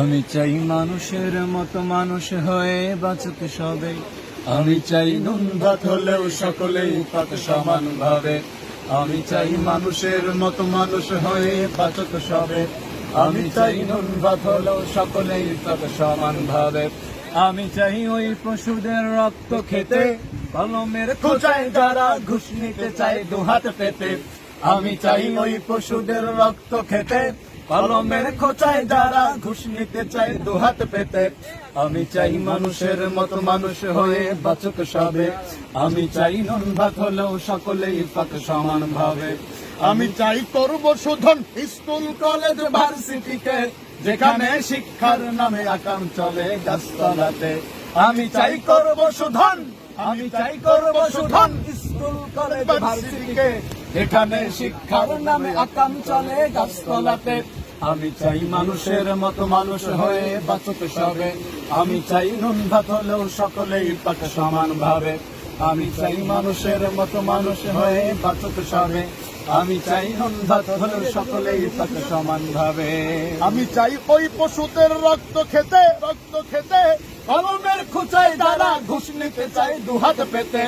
আমি চাই মানুষের মতো মানুষ হয়ে বাঁচত সবে। আমি চাই নুন ভাত হলেও সকলেই পাত সমান ভাবে। আমি চাই মানুষের মতো মানুষ হয়ে বাঁচত সবে। আমি চাই নুন ভাত হলেও সকলেই পাত সমান ভাবে। আমি চাই ওই পশুদের রক্ত খেতে, কলমের খোঁচায় যারা ঘুষ নিতে চাই দুহাত পেতে। আমি চাই ওই পশুদের রক্ত খেতে কলমের খোঁচায় যারা ঘুষ নিতে চাই দুহাত পেতে। আমি চাই মানুষের মতো মানুষ হয়ে বাচক সবে। আমি চাই নুন ভাত হলেও সকলেই পাক সমান ভাবে। আমি চাই করব শোধন স্কুল, কলেজ, ভার্সিটিতে। যেখানে শিক্ষার নামে আকাম চলে গাছতলাতে। আমি চাই করব শোধন আমি চাই করব শোধন স্কুল, কলেজ, ভার্সিটিতে। এখানে শিক্ষার নামে আকাম চলে, গাছতলাতে। আমি চাই মানুষের মতো মানুষ হয়ে বাঁচত সবে। আমি চাই নুন ভাত হলেও সকলেই পাক সমান ভাবে। আমি চাই মানুষের মতো মানুষ হয়ে বাঁচত সবে। আমি চাই নুন ভাত হলেও সকলেই পাক সমান ভাবে। আমি চাই ওই পশুদের রক্ত খেতে রক্ত খেতে। কলমের খুচাই দ্বারা ঘুষ নিতে চাই দুহাত পেতে।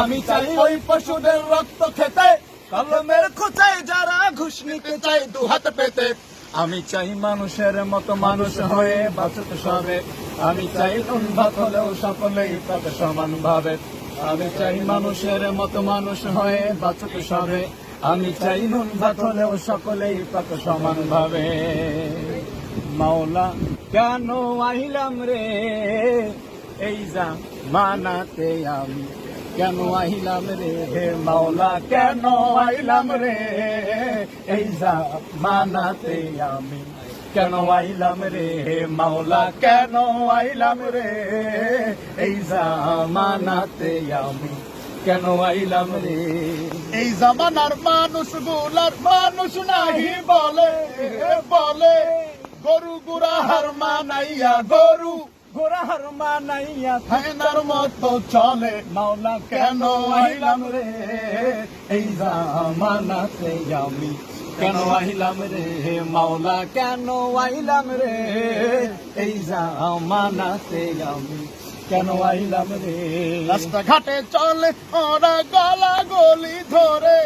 আমি চাই ওই পশুদের রক্ত খেতে যারা ঘুষ নিতে চাই দুহাত পেতে। আমি চাই মানুষের মতো মানুষ হয়ে বাঁচত সবে। আমি চাই ভাত হলেও সকলেই পাক সমান ভাবে। আমি চাই মানুষের মতো মানুষ হয়ে বাঁচত সবে। আমি চাই নুন ভাত হলেও সকলেই পাক সমান ভাবে। মাওলা, কেন আইলাম রে? এই যা মানাতে আমি কেন আইলাম রে? হে মাওলা, কেন আইলাম রে? এই যা মানাতে আমি। কেন আইলাম রে? হে মাওলা, কেন আইলাম রে? এই যা মানাতে আমি। কেন আইলাম রে? এই জামানার মানুষগুলার মানুষ নাহি বলে বলে, গরু গুড়াহার মানাইয়া গরু গোরাহার মানাইয়া ফেনার মতো চলে। মাওলা কেন আইলাম রে? এই জামানাতে আমি? কেন আইলাম রে? মাওলা কেন আইলাম রে? এই জামানাতে আমি? কেন আইলাম রে? রাস্তাঘাটে চলে ওরা গলা গলি ধরে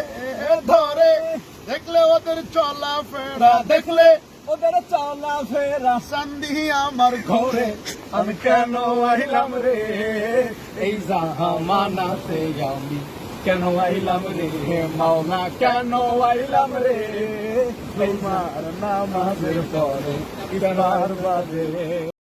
ধরে। দেখলে ওদের চলা ফেরা দেখলে ওদের চলা ফেরা সান্দি আমার ঘরে। আমি কেন আইলাম রে? এই জামানাতে আমি কেন আইলাম রে? মাওনা কেন আইলাম রে? তোমার নামাজের পরে বাজে।